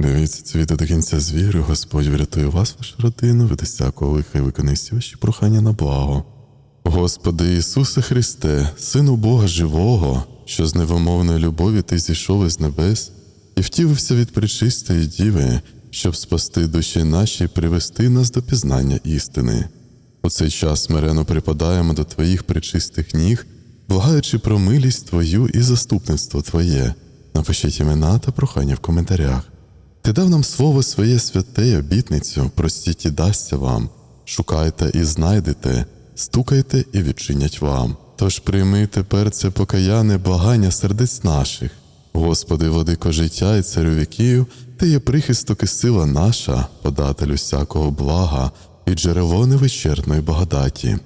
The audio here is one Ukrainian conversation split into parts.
Дивіться відео до кінця з вірою, Господь врятує вас, вашу родину, від усякого лиха і виконує всі ваші прохання на благо. Господи Ісусе Христе, Сину Бога Живого, що з невимовної любові Ти зійшов із небес і втілився від пречистої діви, щоб спасти душі наші і привести нас до пізнання істини. У цей час смирено припадаємо до Твоїх пречистих ніг, благаючи про милість Твою і заступництво Твоє. Напишіть імена та прохання в коментарях. Ти дав нам слово своє святе й обітницю, простіть і дасться вам. Шукайте і знайдете, стукайте і відчинять вам. Тож прийми тепер це покаяне благання сердець наших. Господи, владико життя і царю віків, Ти є прихисток і сила наша, податель усякого блага і джерело невичерпної благодаті.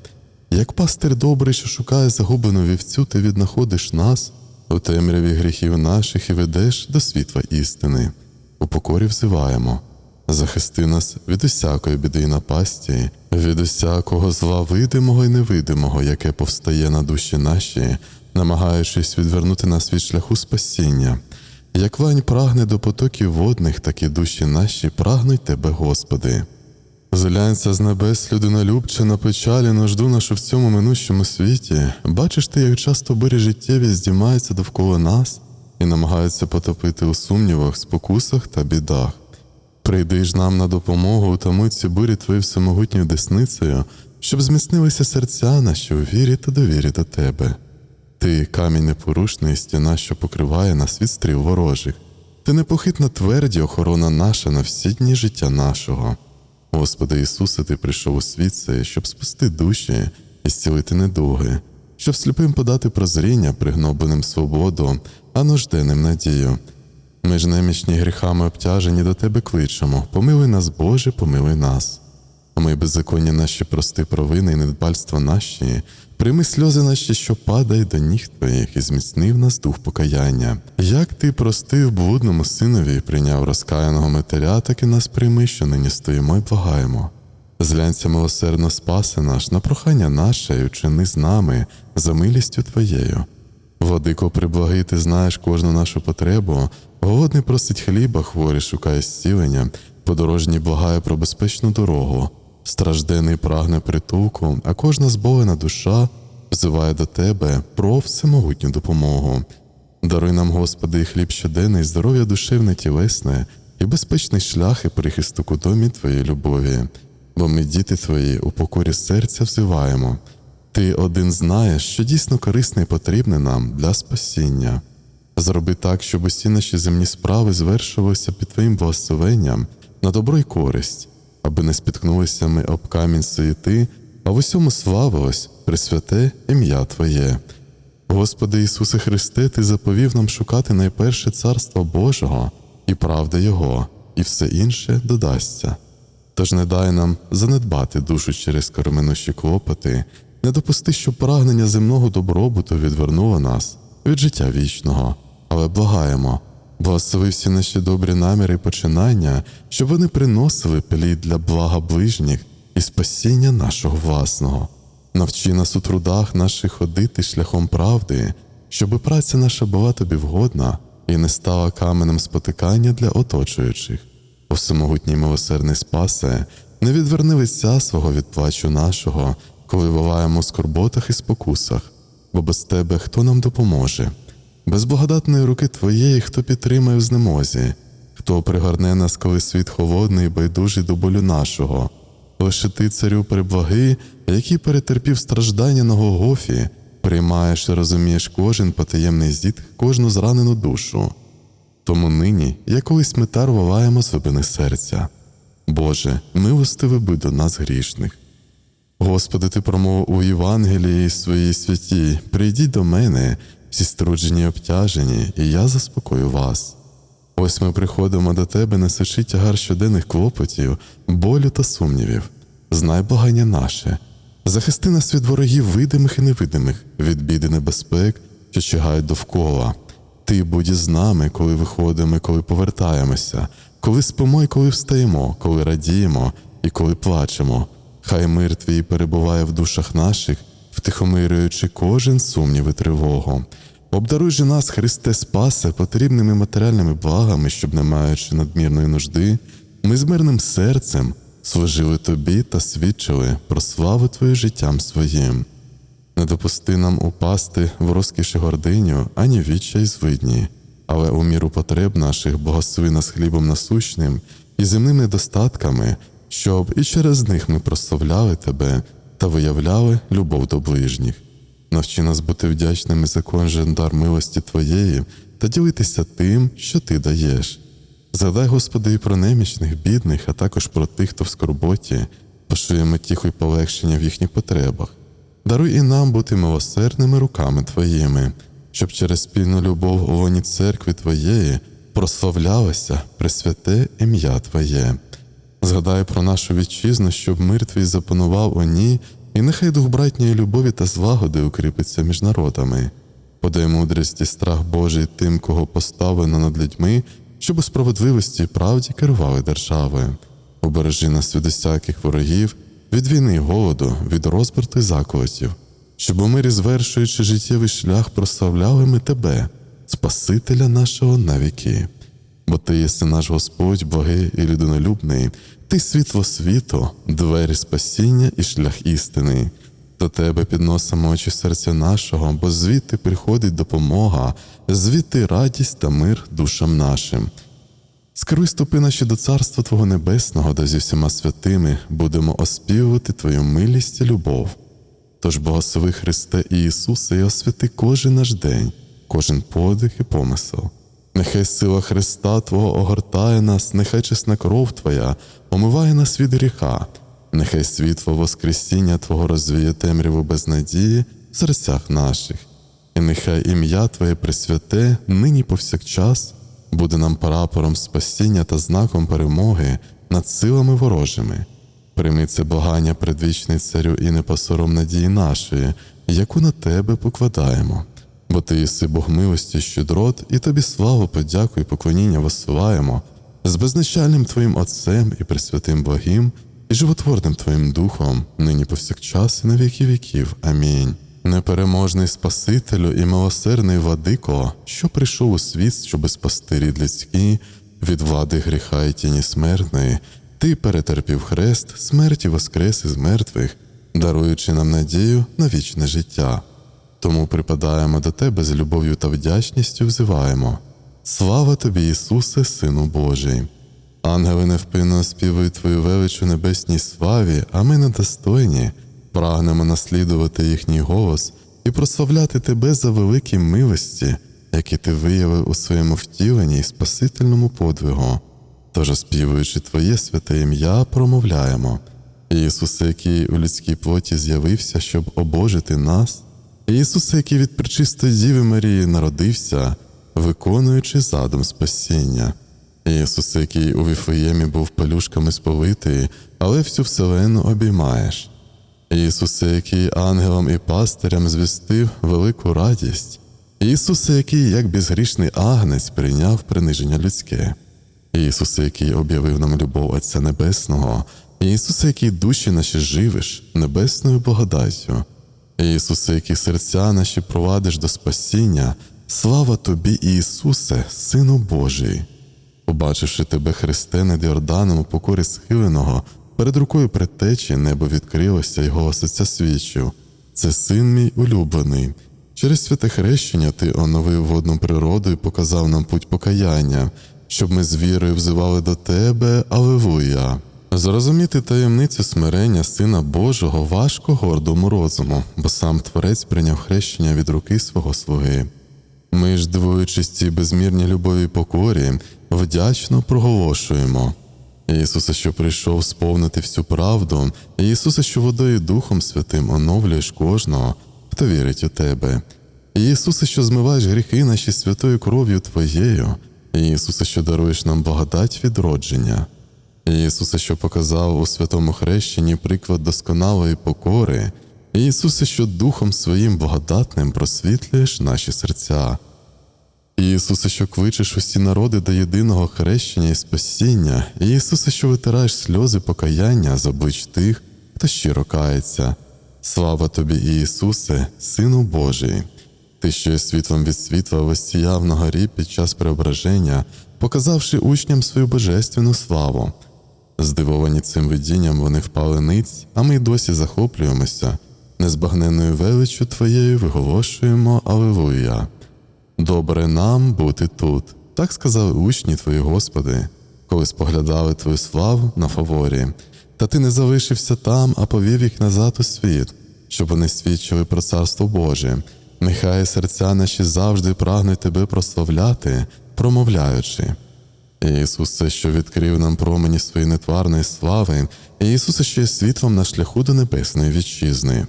Як пастир добрий, що шукає загублену вівцю, ти віднаходиш нас у темряві гріхів наших і ведеш до світла істини. У покорі взиваємо. Захисти нас від усякої біди і напасті, від усякого зла видимого і невидимого, яке повстає на душі наші, намагаючись відвернути нас від шляху спасіння. Як лань прагне до потоків водних, так і душі наші прагнуть Тебе, Господи. Зглянься з небес, людинолюбче, на печалі, нужду нашу в цьому минущому світі. Бачиш ти, як часто бурі життєві здіймаються довкола нас і намагаються потопити у сумнівах, спокусах та бідах. Прийди ж нам на допомогу, утамуй ці бурі твої всемогутньою десницею, щоб зміцнилися серця наші у вірі та довірі до тебе. Ти камінь непорушний, стіна, що покриває нас від стріл ворожих. Ти непохитна тверді охорона наша на всі дні життя нашого. Господи Ісусе, Ти прийшов у світ цей, щоб спасти душі і зцілити недуги, щоб сліпим подати прозріння, пригнобленим свободу, а нужденним надію. Ми ж немічні гріхами обтяжені до Тебе кличемо. Помилуй нас, Боже, помилуй нас. А ми беззаконня наші прости провини і недбальство наші, прийми сльози наші, що падають до ніг Твоїх, і зміцнив нас дух покаяння. Як Ти простив блудному синові і прийняв розкаяного матеря, так і нас прийми, що нині стоїмо і благаємо. Зглянься милосердно спаси наш, на прохання наше і вчини з нами за милістю Твоєю. Владико, приблагий, ти знаєш кожну нашу потребу, голодний просить хліба, хворий шукає зцілення, подорожній благає про безпечну дорогу, страждений прагне притулку, а кожна зболена душа взиває до тебе про всемогутню допомогу. Даруй нам, Господи, і хліб щоденний, здоров'я душевне тілесне і безпечний шлях і прихисток у домі Твоєї любові, бо ми, діти Твої, у покорі серця взиваємо. Ти один знаєш, що дійсно корисне і потрібне нам для спасіння. Зроби так, щоб усі наші земні справи звершувалися під Твоїм благословенням на добро й користь, аби не спіткнулися ми об камінь суєти, а в усьому славилось присвяте ім'я Твоє. Господи Ісусе Христе, Ти заповів нам шукати найперше Царство Божого і правди Його, і все інше додасться. Тож не дай нам занедбати душу через карменущі клопоти, не допусти, щоб прагнення земного добробуту відвернуло нас від життя вічного, але благаємо, благослови всі наші добрі наміри і починання, щоб вони приносили плід для блага ближніх і спасіння нашого власного. Навчи нас у трудах наших ходити шляхом правди, щоби праця наша була тобі вгодна і не стала каменем спотикання для оточуючих. О всемогутній милосердний спасе, не відверни лиця свого від плачу нашого, коли волаємо у скорботах і спокусах, бо без тебе хто нам допоможе? Без благодатної руки Твоєї, хто підтримає в знемозі, хто пригорне нас, коли світ холодний байдужий до болю нашого. Лише ти, царю приблагий, який перетерпів страждання на Голгофі, приймаєш і розумієш кожен потаємний зід, кожну зранену душу. Тому нині, як колись ми тар волаємо з глибини серця. Боже, милостивий будь до нас грішних. Господи, Ти промовив у Євангелії своїй святій, прийдіть до мене, всі струджені обтяжені, і я заспокою вас. Ось ми приходимо до Тебе, несучи тягар щоденних клопотів, болю та сумнівів. Знай благання наше, захисти нас від ворогів видимих і невидимих, від біди небезпек, що чигають довкола. Ти будь із нами, коли виходимо, коли повертаємося, коли спимо і коли встаємо, коли радіємо і коли плачемо. Хай мир твій перебуває в душах наших, втихомирюючи кожен сумнів і тривогу. Обдаруй же нас, Христе Спасе, потрібними матеріальними благами, щоб, не маючи надмірної нужди, ми з мирним серцем служили Тобі та свідчили про славу Твою життям своїм. Не допусти нам упасти в розкіші гординю, ані в відчай звидні, але у міру потреб наших благослови нас хлібом насущним і земними недостатками, щоб і через них ми прославляли Тебе та виявляли любов до ближніх. Навчи нас бути вдячними за кожен дар милості Твоєї та ділитися тим, що Ти даєш. Згадай, Господи, і про немічних, бідних, а також про тих, хто в скорботі, пошуємо тіху й полегшення в їхніх потребах. Даруй і нам бути милосердними руками Твоїми, щоб через спільну любов у лоні церкви Твоєї прославлялося пресвяте ім'я Твоє. Згадай про нашу вітчизну, щоб мир твій запанував у ній, і нехай дух братньої любові та злагоди укріпиться між народами. Подай мудрість і страх Божий тим, кого поставлено над людьми, щоб у справедливості і правді керували державою. Обережи нас від усяких ворогів, від війни і голоду, від розбрату і заколотів, щоб у мирі, звершуючи життєвий шлях, прославляли ми Тебе, Спасителя нашого на віки. Бо Ти єси наш Господь, благий і людинолюбний, Ти світло світу, двері спасіння і шлях істини. До Тебе підносимо очі серця нашого, бо звідти приходить допомога, звідти радість та мир душам нашим. Скеруй ступи наші до Царства Твого Небесного, де зі всіма святими будемо оспівувати Твою милість і любов. Тож благослови Христе і Ісусе, і освяти кожен наш день, кожен подих і помисел. Нехай сила Христа Твого огортає нас, нехай чесна кров Твоя омиває нас від гріха, нехай світло Воскресіння Твого розвіє темряву безнадії в серцях наших, і нехай ім'я Твоє Пресвяте нині повсякчас буде нам прапором спасіння та знаком перемоги над силами ворожими. Прийми це благання предвічний царю і не посором надії нашої, яку на тебе покладаємо. Бо ти єси Бог милості, щедрот, і тобі славу, подяку і поклоніння висуваємо з безначальним Твоїм Отцем і Пресвятим Благим, і животворним Твоїм Духом, нині повсякчас і на віки віків. Амінь. Непереможний Спасителю і милосердний владико, що прийшов у світ, щоби спасти рід людський від влади гріха і тіні смертної, ти перетерпів хрест, смерті воскрес із мертвих, даруючи нам надію на вічне життя. Тому припадаємо до Тебе з любов'ю та вдячністю взиваємо. Слава тобі, Ісусе, Сину Божий! Ангели невпинно співають Твою велич у небесній славі, а ми недостойні, прагнемо наслідувати їхній голос і прославляти Тебе за великі милості, які Ти виявив у своєму втіленні і спасительному подвигу. Тож, співуючи Твоє святе ім'я, промовляємо. Ісусе, який у людській плоті з'явився, щоб обожити нас, Ісусе, який від пречистої Діви Марії народився, виконуючи задум спасіння. Ісусе, який у Віфлеємі був палюшками сповитий, але всю вселену обіймаєш. Ісусе, який ангелам і пастирям звістив велику радість. Ісусе, який, як безгрішний агнець, прийняв приниження людське. Ісусе, який об'явив нам любов Отця Небесного, Ісусе, який душі наші живиш небесною благодаттю. Ісусе, який серця наші провадиш до спасіння, слава Тобі, Ісусе, Сину Божий. Побачивши тебе, Христе, над Йорданом у покорі схиленого, перед рукою предтечі небо відкрилося, й Отця свідчив. Це син мій улюблений. Через святе хрещення ти оновив водну природу і показав нам путь покаяння, щоб ми з вірою взивали до тебе, Алелуя. Зрозуміти таємницю смирення Сина Божого важко гордому розуму, бо сам Творець прийняв хрещення від руки свого слуги. Ми ж, дивуючись цій безмірній любові покорі, вдячно проголошуємо. Ісусе, що прийшов сповнити всю правду, Ісусе, що водою Духом Святим оновлюєш кожного, хто вірить у Тебе. Ісусе, що змиваєш гріхи наші святою кров'ю Твоєю, Ісусе, що даруєш нам благодать відродження. Ісусе, що показав у святому хрещенні приклад досконалої покори, Ісусе, що Духом Своїм благодатним просвітлюєш наші серця. Ісусе, що кличеш усі народи до єдиного хрещення і спасіння, Ісусе, що витираєш сльози покаяння з облич тих, хто щиро кається. Слава тобі, Ісусе, Сину Божий. Ти, що є світлом від світла, воссіяв на горі під час преображення, показавши учням свою божественну славу. Здивовані цим видінням, вони впали ниць, а ми й досі захоплюємося. Незбагненною величчю Твоєю виголошуємо Алилуя. Добре нам бути тут, так сказали учні Твої, Господи, коли споглядали Твою славу на фаворі. Та ти не залишився там, а повів їх назад у світ, щоб вони свідчили про царство Боже. Нехай серця наші завжди прагнуть тебе прославляти, промовляючи. Ісусе, що відкрив нам промені своєї нетварної слави, Ісусе, що є світлом на шляху до небесної вітчизни.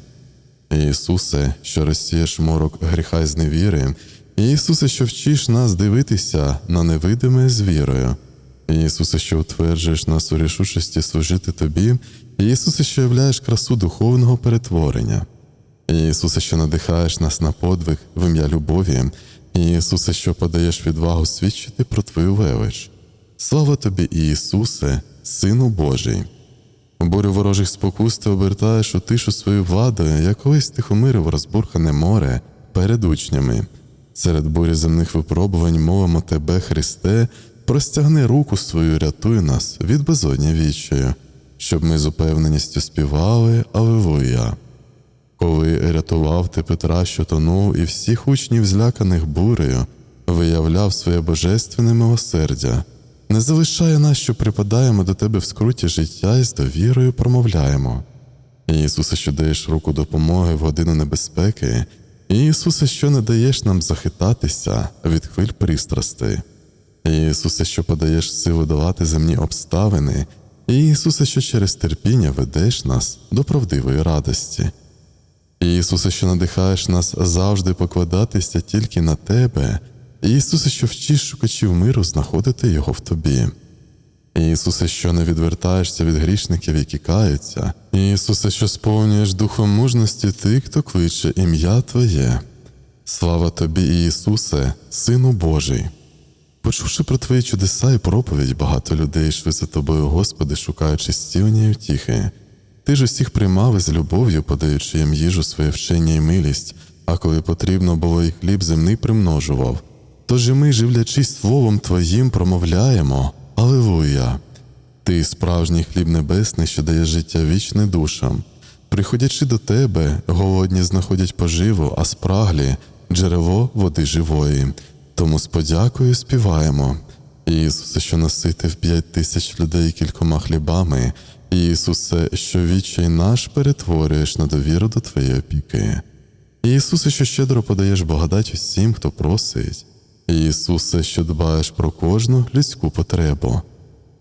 Ісусе, що розсієш морок гріха й зневіри, Ісусе, що вчиш нас дивитися на невидиме з вірою. Ісусе, що утверджуєш нас у рішучості служити Тобі, Ісусе, що являєш красу духовного перетворення. Ісусе, що надихаєш нас на подвиг в ім'я любові, Ісусе, що подаєш відвагу свідчити про Твою велич. Слава тобі, Ісусе, Сину Божий. Бурю ворожих спокус ти обертаєш у тишу свою владу, як колись тихомирив розбурхане море перед учнями. Серед бурі земних випробувань мовимо тебе, Христе, простягни руку свою, рятуй нас від безодня відчаю, щоб ми з упевненістю співали Алилуя. Коли рятував ти Петра, що тонув, і всіх учнів, зляканих бурею, виявляв своє божественне милосердя. Не залишає нас, що припадаємо до тебе в скруті життя і з довірою промовляємо. Ісусе, що даєш руку допомоги в годину небезпеки, Ісусе, що не даєш нам захитатися від хвиль пристрасти. Ісусе, що подаєш силу долати земні обставини, Ісусе, що через терпіння ведеш нас до правдивої радості. Ісусе, що надихаєш нас завжди покладатися тільки на Тебе, Ісусе, що вчиш шукачів миру знаходити його в Тобі. Ісусе, що не відвертаєшся від грішників, які каються, Ісусе, що сповнюєш духом мужності тих, хто кличе ім'я Твоє. Слава Тобі, Ісусе, Сину Божий. Почувши про Твої чудеса і проповідь, багато людей йшли за Тобою, Господи, шукаючи стілення і втіхи. Ти ж усіх приймав із любов'ю, подаючи їм їжу своє вчення і милість, а коли потрібно було і хліб земний примножував. Тож і ми, живлячись Словом Твоїм, промовляємо Алилуя! Ти справжній хліб небесний, що дає життя вічне душам. Приходячи до тебе, голодні знаходять поживу, а спраглі джерело води живої. Тому з подякою співаємо. Ісусе, що наситив п'ять тисяч людей кількома хлібами, Ісусе, що відчай наш перетворюєш на довіру до Твоєї опіки. Ісусе, що щедро подаєш благодать усім, хто просить. Ісусе, що дбаєш про кожну людську потребу.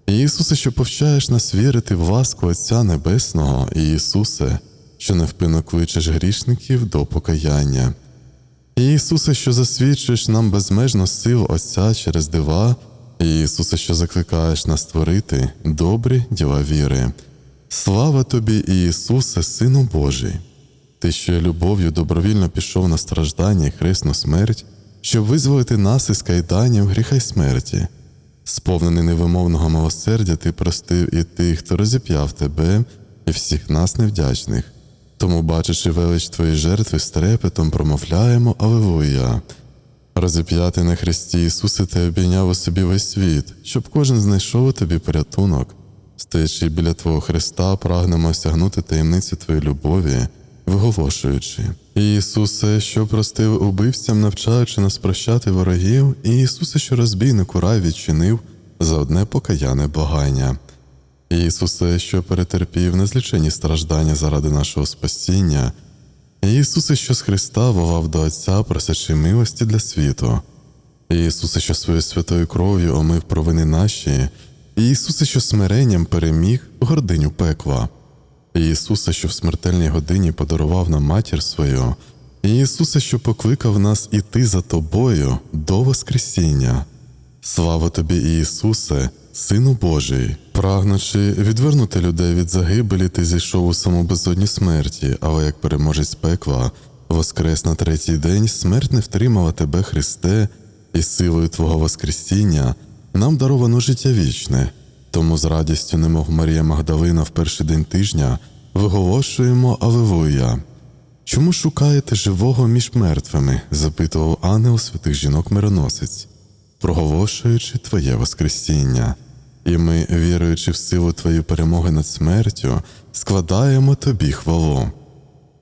Ісусе, що повчаєш нас вірити в ласку Отця Небесного, Ісусе, що невпинно кличеш грішників до покаяння. Ісусе, що засвідчуєш нам безмежну силу Отця через дива, Ісусе, що закликаєш нас творити добрі діла віри. Слава тобі, Ісусе, Сину Божий! Ти, що любов'ю добровільно пішов на страждання і хресну смерть, щоб визволити нас із кайданів гріха й смерті. Сповнений невимовного милосердя, ти простив і тих, хто розіп'яв тебе, і всіх нас невдячних. Тому, бачачи велич твої жертви з трепетом, промовляємо Алилуя. Розіп'ятий на Христі Ісусе, ти обійняв у собі весь світ, щоб кожен знайшов у тобі порятунок. Стоячи біля Твого Христа, прагнемо осягнути таємницю Твоєї любові, виголошуючи. Ісусе, що простив убивцям, навчаючи нас прощати ворогів, і Ісусе, що розбійнику рай відчинив за одне покаяне благання. Ісусе, що перетерпів незлічені страждання заради нашого спасіння, Ісусе, що з Христа волав до Отця, просячи милості для світу, Ісусе, що своєю святою кров'ю омив провини наші, Ісусе, що смиренням переміг гординю пекла, Ісусе, що в смертельній годині подарував нам матір свою, Ісусе, що покликав нас іти за Тобою до Воскресіння. Слава тобі, Ісусе, Сину Божий, прагнучи відвернути людей від загибелі, ти зійшов у саму безодні смерті, але як переможець пекла, воскрес на третій день, смерть не втримала тебе, Христе, і силою Твого Воскресіння нам даровано життя вічне. Тому з радістю, немов Марія Магдалина в перший день тижня, виголошуємо Алилуя. Чому шукаєте живого між мертвими? запитував ангел святих жінок мироносець, проголошуючи Твоє Воскресіння. І ми, віруючи в силу Твоєї перемоги над смертю, складаємо Тобі хвалу.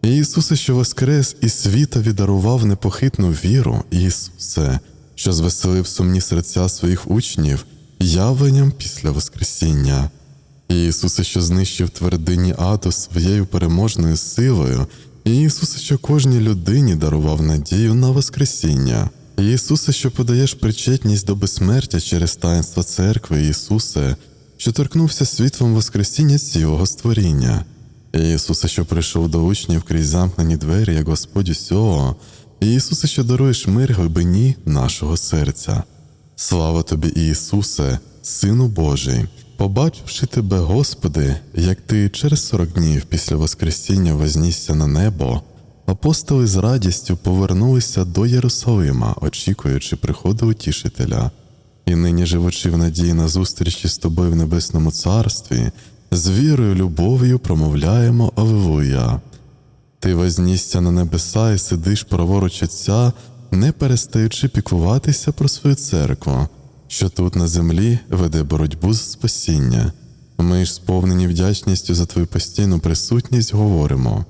Ісусе, що воскрес і світа віддарував непохитну віру, Ісусе, що звеселив сумні серця своїх учнів явленням після Воскресіння. Ісусе, що знищив твердині аду своєю переможною силою, Ісусе, що кожній людині дарував надію на Воскресіння. Ісусе, що подаєш причетність до безсмертя через таїнство церкви, Ісусе, що торкнувся світлом Воскресіння цілого створіння. Ісусе, що прийшов до учнів крізь замкнені двері, як Господь усього, Ісусе, що даруєш мир глибині нашого серця. Слава тобі, Ісусе, Сину Божий, побачивши тебе, Господи, як ти через сорок днів після Воскресіння вознісся на небо, апостоли з радістю повернулися до Єрусалима, очікуючи приходу Утішителя. І нині, живучи в надії на зустрічі з тобою в небесному царстві, з вірою, любов'ю промовляємо Аллилуйя. Ти вознісся на небеса і сидиш праворуч Отця, не перестаючи піклуватися про свою церкву, що тут на землі веде боротьбу за спасіння. Ми ж, сповнені вдячністю за твою постійну присутність, говоримо.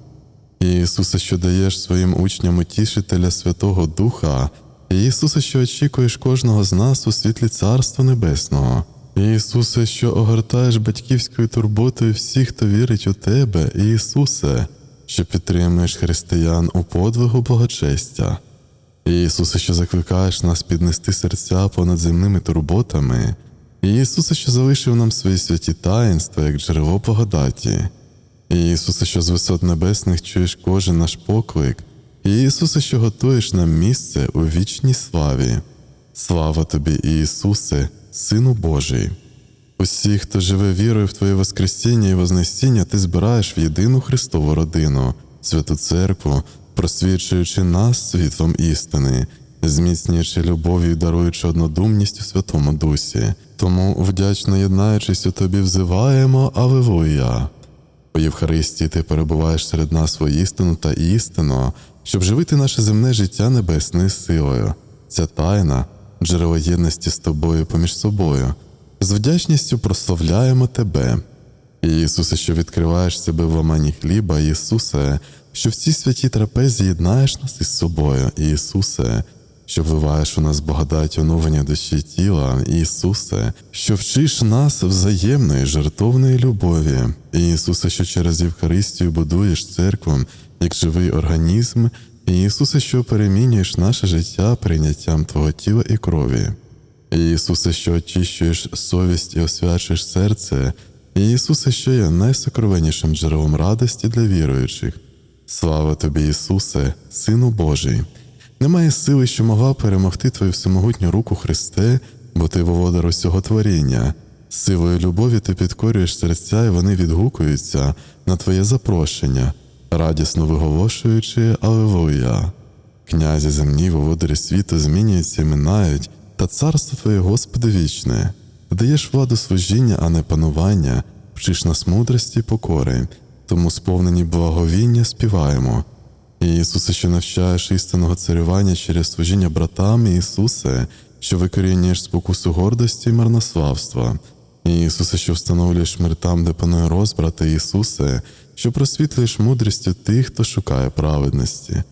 Ісусе, що даєш своїм учням утішителя Святого Духа, Ісусе, що очікуєш кожного з нас у світлі Царства Небесного. Ісусе, що огортаєш батьківською турботою всіх, хто вірить у Тебе, Ісусе, що підтримуєш християн у подвигу благочестя. Ісусе, що закликаєш нас піднести серця понад земними турботами, Ісусе, що залишив нам свої святі таїнства, як джерело благодаті. Ісусе, що з висот небесних чуєш кожен наш поклик, Ісусе, що готуєш нам місце у вічній славі. Слава тобі, Ісусе, Сину Божий. Усі, хто живе вірою в Твоє Воскресіння і Вознесіння, ти збираєш в єдину Христову родину, святу церкву, просвічуючи нас світлом істини, зміцнюючи любов'ю і даруючи однодумність у Святому Дусі. Тому, вдячно єднаючись у тобі, взиваємо Алилуя. У Євхаристії ти перебуваєш серед нас воістину та істину, щоб живити наше земне життя небесною силою. Ця тайна, джерело єдності з тобою поміж собою. З вдячністю прославляємо Тебе. Ісусе, що відкриваєш себе в ламанні хліба, Ісусе, що в цій святій трапезі єднаєш нас із собою, Ісусе, що вливаєш у нас благодать оновлення душі тіла, Ісусе, що вчиш нас взаємної жертовної любові, Ісусе, що через Євхаристію будуєш церкву як живий організм, Ісусе, що перемінюєш наше життя прийняттям Твого тіла і крові. Ісусе, що очищуєш совість і освячуєш серце, Ісусе, що є найсокровеннішим джерелом радості для віруючих. Слава тобі, Ісусе, Сину Божий! Немає сили, що могла перемогти Твою всемогутню руку Христе, бо Ти володар усього творіння. Силою любові ти підкорюєш серця, і вони відгукуються на Твоє запрошення, радісно виголошуючи Аллилуйя. Князі земні, володарі світу змінюються і минають, та царство Твоє, Господи, вічне, даєш владу служіння, а не панування, вчиш нас мудрості й покори, тому сповнені благовіння співаємо. Ісусе, що навчаєш істинного царювання через служіння братам, Ісусе, що викорінюєш спокусу гордості і марнославства. Ісусе, що встановлюєш мир там, де панує розбрат, і Ісусе, що просвітлюєш мудрістю тих, хто шукає праведності.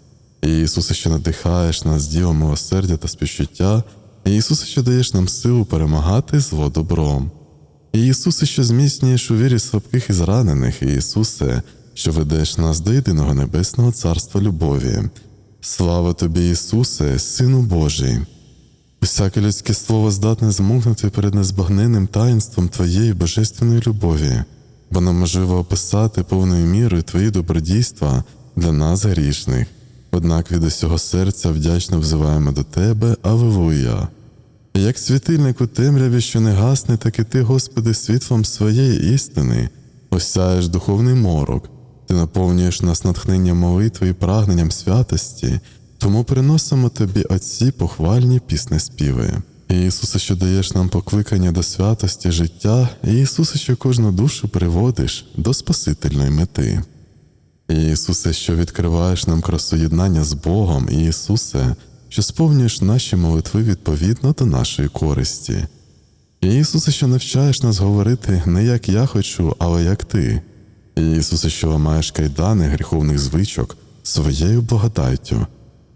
Ісусе, що надихаєш нас ділом милосердя та співчуття, Ісусе, що даєш нам силу перемагати зло добром. Ісусе, що зміцнюєш у вірі слабких і зранених, Ісусе, що ведеш нас до єдиного небесного царства любові. Слава тобі, Ісусе, Сину Божий! Усяке людське слово здатне змукнути перед незбагненним таїнством Твоєї божественної любові, бо неможливо описати повною мірою Твої добродійства для нас грішних. Однак від усього серця вдячно взиваємо до Тебе, Аллилуйя. Як світильник у темряві, що не гасне, так і ти, Господи, світлом своєї істини, осяєш духовний морок, ти наповнюєш нас натхненням молитви і прагненням святості, тому приносимо тобі отці похвальні пісни співи. Ісусе, що даєш нам покликання до святості життя, Ісусе, що кожну душу приводиш до Спасительної мети. Ісусе, що відкриваєш нам красу єднання з Богом, Ісусе, що сповнюєш наші молитви відповідно до нашої користі. Ісусе, що навчаєш нас говорити не як я хочу, але як Ти. Ісусе, що ламаєш кайдани гріховних звичок своєю благодаттю.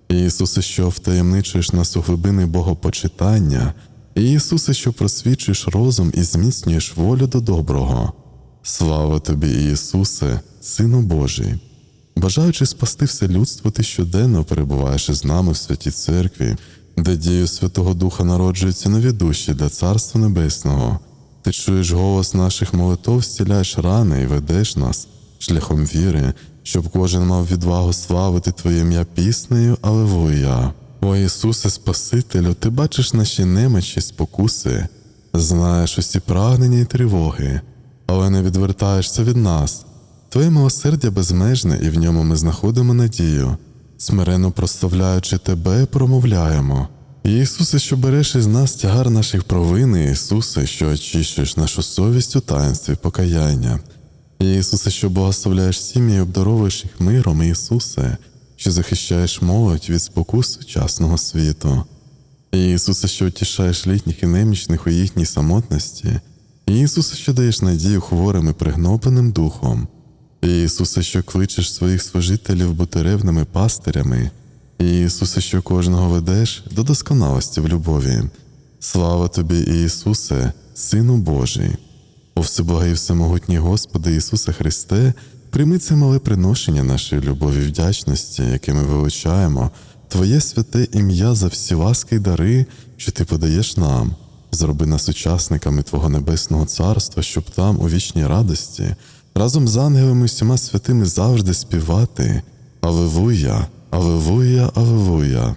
Ісусе, що втаємничуєш нас у глибини Богопочитання, і Ісусе, що просвічуєш розум і зміцнюєш волю до доброго. Слава тобі, Ісусе, Сину Божий! Бажаючи спасти все людство, ти щоденно перебуваєш із нами в святій церкві, де дією Святого Духа народжуються нові душі для Царства Небесного. Ти чуєш голос наших молитов, зціляєш рани і ведеш нас шляхом віри, щоб кожен мав відвагу славити Твоє ім'я піснею Алевуя. О Ісусе Спасителю, ти бачиш наші немочі, спокуси, знаєш усі прагнення і тривоги, але не відвертаєшся від нас. Твоє милосердя безмежне, і в ньому ми знаходимо надію. Смиренно прославляючи тебе, промовляємо. Ісусе, що береш із нас тягар наших провин, Ісусе, що очищуєш нашу совість у таїнстві покаяння. Ісусе, що благословляєш сім'ї і обдаровуєш їх миром, Ісусе, що захищаєш молодь від спокус сучасного світу. Ісусе, що утішаєш літніх і немічних у їхній самотності, Ісусе, що даєш надію хворим і пригнобленим духом. Ісусе, що кличеш своїх служителів бути ревними пастирями, Ісусе, що кожного ведеш до досконалості в любові. Слава тобі, Ісусе, Сину Божий. О всеблагий всемогутній Господи Ісусе Христе, прийми це мале приношення нашої любові і вдячності, яке ми вилучаємо, Твоє святе ім'я за всі ласки й дари, що Ти подаєш нам. Зроби нас учасниками Твого Небесного Царства, щоб там, у вічній радості, разом з ангелами всіма святими завжди співати. Алевуя, Алевуя, Алевуя.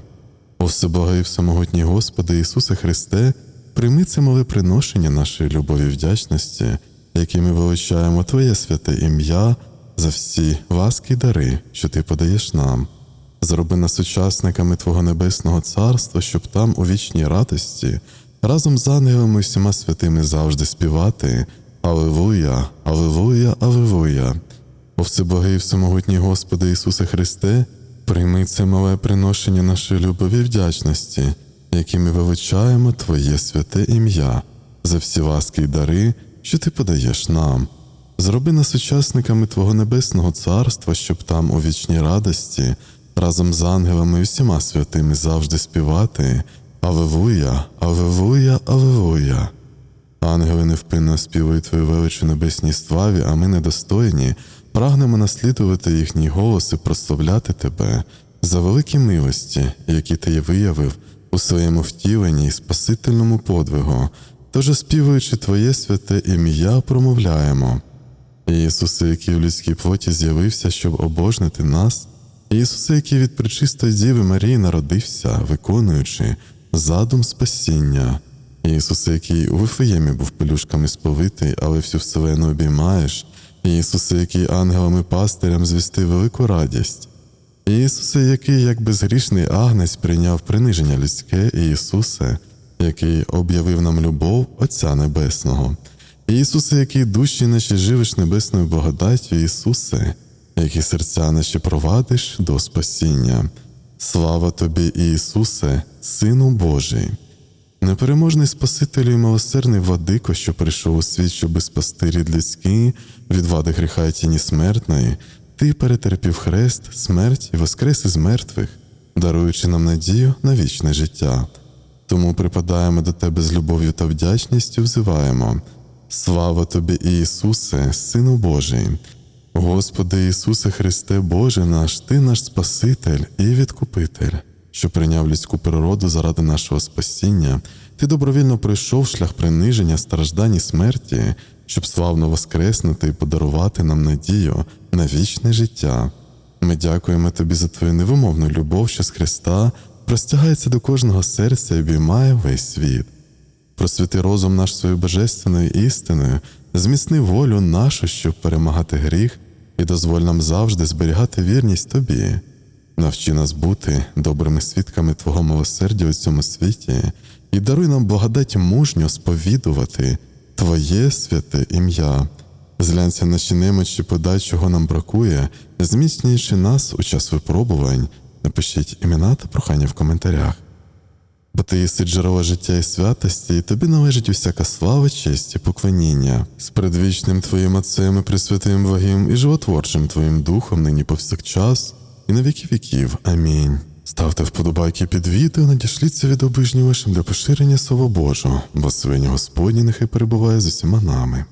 О всеблагий всемогутній Господи Ісусе Христе, прийми це мале приношення нашої любові і вдячності, які ми величаємо Твоє святе ім'я за всі ласки й дари, що Ти подаєш нам. Зроби нас учасниками Твого Небесного Царства, щоб там, у вічній радості, разом з ангелами і всіма святими завжди співати Алевуя, Алевуя, Алевуя. О всеблагий всемогутній Господи Ісусе Христе, прийми це мале приношення нашої любові і вдячності, які ми величаємо Твоє святе ім'я за всі ласки й дари, що Ти подаєш нам. Зроби нас учасниками Твого Небесного Царства, щоб там, у вічній радості, разом з ангелами і всіма святими завжди співати Алевуя, Алевуя, Алевуя. Ангели невпинно співають Твою велич у небесній славі, а ми недостойні, прагнемо наслідувати їхній голос і прославляти Тебе за великі милості, які Ти виявив у своєму втіленні і спасительному подвигу. Тож, співаючи Твоє святе ім'я, промовляємо. Ісусе, який в людській плоті з'явився, щоб обожнити нас, Ісусе, який від пречистої Діви Марії народився, виконуючи задум спасіння. Ісусе, який у Вифлеємі був пелюшками сповитий, але всю вселену обіймаєш, Ісусе, який ангелам і пастирям звістив велику радість. Ісусе, який, як безгрішний агнець, прийняв приниження людське, Ісусе, який об'явив нам любов Отця Небесного. Ісусе, який душі наші живиш небесною благодаттю, Ісусе, який серця наші провадиш до спасіння. Слава тобі, Ісусе, Сину Божий. Непереможний Спасителю і милосердний владико, що прийшов у світ, щоби спасти рід людський від вади гріха й тіні смертної, ти перетерпів хрест, смерть і воскрес із мертвих, даруючи нам надію на вічне життя. Тому припадаємо до Тебе з любов'ю та вдячністю, взиваємо. Слава тобі, Ісусе, Сину Божий! Господи Ісусе Христе, Боже наш, Ти наш Спаситель і Відкупитель, що прийняв людську природу заради нашого спасіння, Ти добровільно пройшов шлях приниження, страждань і смерті, щоб славно воскреснути і подарувати нам надію на вічне життя. Ми дякуємо Тобі за Твою невимовну любов, що з Христа простягається до кожного серця і обіймає весь світ. Просвіти розум наш своєю божественною істиною, зміцни волю нашу, щоб перемагати гріх, і дозволь нам завжди зберігати вірність Тобі. Навчи нас бути добрими свідками Твого милосердя у цьому світі і даруй нам благодать мужньо сповідувати Твоє святе ім'я. Зглянься наші немочі, подай, чого нам бракує, зміцнюючи нас у час випробувань. Напишіть імена та прохання в коментарях. Бо ти єси джерело життя і святості, і тобі належить усяка слава, честь і поклоніння з предвічним Твоїм Отцем і Пресвятим Вагім і животворчим Твоїм Духом нині повсякчас і на віки віків. Амінь. Ставте вподобайки під відео, надішліться від вашим для поширення Слова Божого, бо свиня Господні нехай перебуває з усіма нами.